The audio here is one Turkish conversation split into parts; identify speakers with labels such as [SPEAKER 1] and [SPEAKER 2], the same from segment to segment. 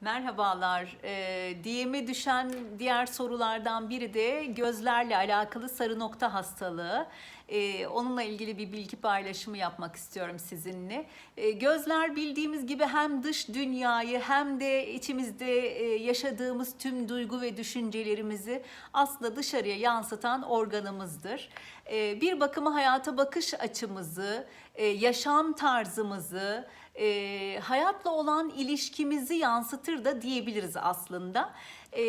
[SPEAKER 1] Merhabalar. E, DM'e düşen diğer sorulardan biri de gözlerle alakalı sarı nokta hastalığı. E, onunla ilgili bir bilgi paylaşımı yapmak istiyorum sizinle. E, gözler bildiğimiz gibi hem dış dünyayı hem de içimizde e, yaşadığımız tüm duygu ve düşüncelerimizi aslında dışarıya yansıtan organımızdır. E, bir bakıma hayata bakış açımızı, e, yaşam tarzımızı, e, hayatla olan ilişkimizi yansıtır da diyebiliriz aslında. E,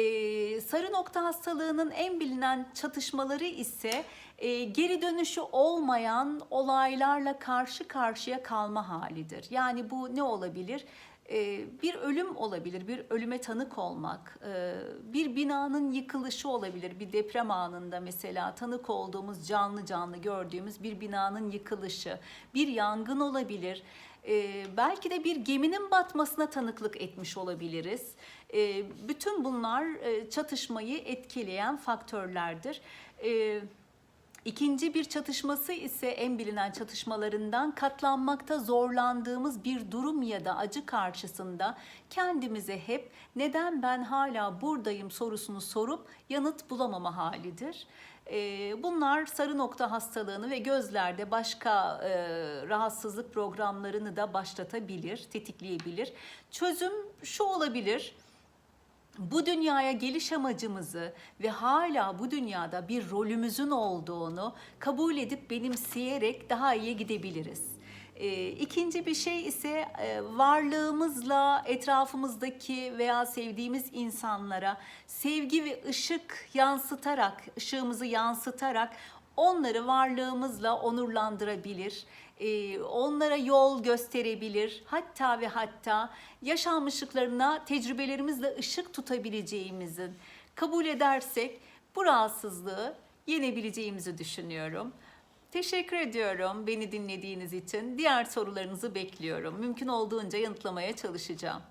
[SPEAKER 1] sarı nokta hastalığının en bilinen çatışmaları ise e, geri dönüşü olmayan olaylarla karşı karşıya kalma halidir. Yani bu ne olabilir? E, bir ölüm olabilir, bir ölüme tanık olmak, e, bir binanın yıkılışı olabilir, bir deprem anında mesela tanık olduğumuz canlı canlı gördüğümüz bir binanın yıkılışı, bir yangın olabilir. E, belki de bir geminin batmasına tanıklık etmiş olabiliriz. Bütün bunlar e, çatışmayı etkileyen faktörlerdir. E, İkinci bir çatışması ise en bilinen çatışmalarından katlanmakta zorlandığımız bir durum ya da acı karşısında kendimize hep neden ben hala buradayım sorusunu sorup yanıt bulamama halidir. Ee, Bunlar sarı nokta hastalığını ve gözlerde başka e, rahatsızlık programlarını da başlatabilir, tetikleyebilir. Çözüm şu olabilir bu dünyaya geliş amacımızı ve hala bu dünyada bir rolümüzün olduğunu kabul edip benimseyerek daha iyi gidebiliriz. Ee, İkinci bir şey ise e, varlığımızla etrafımızdaki veya sevdiğimiz insanlara sevgi ve ışık yansıtarak, ışığımızı yansıtarak onları varlığımızla onurlandırabilir, e, onlara yol gösterebilir, hatta ve hatta yaşanmışlıklarına tecrübelerimizle ışık tutabileceğimizin kabul edersek bu rahatsızlığı yenebileceğimizi düşünüyorum. Teşekkür ediyorum beni dinlediğiniz için. Diğer sorularınızı bekliyorum. Mümkün olduğunca yanıtlamaya çalışacağım.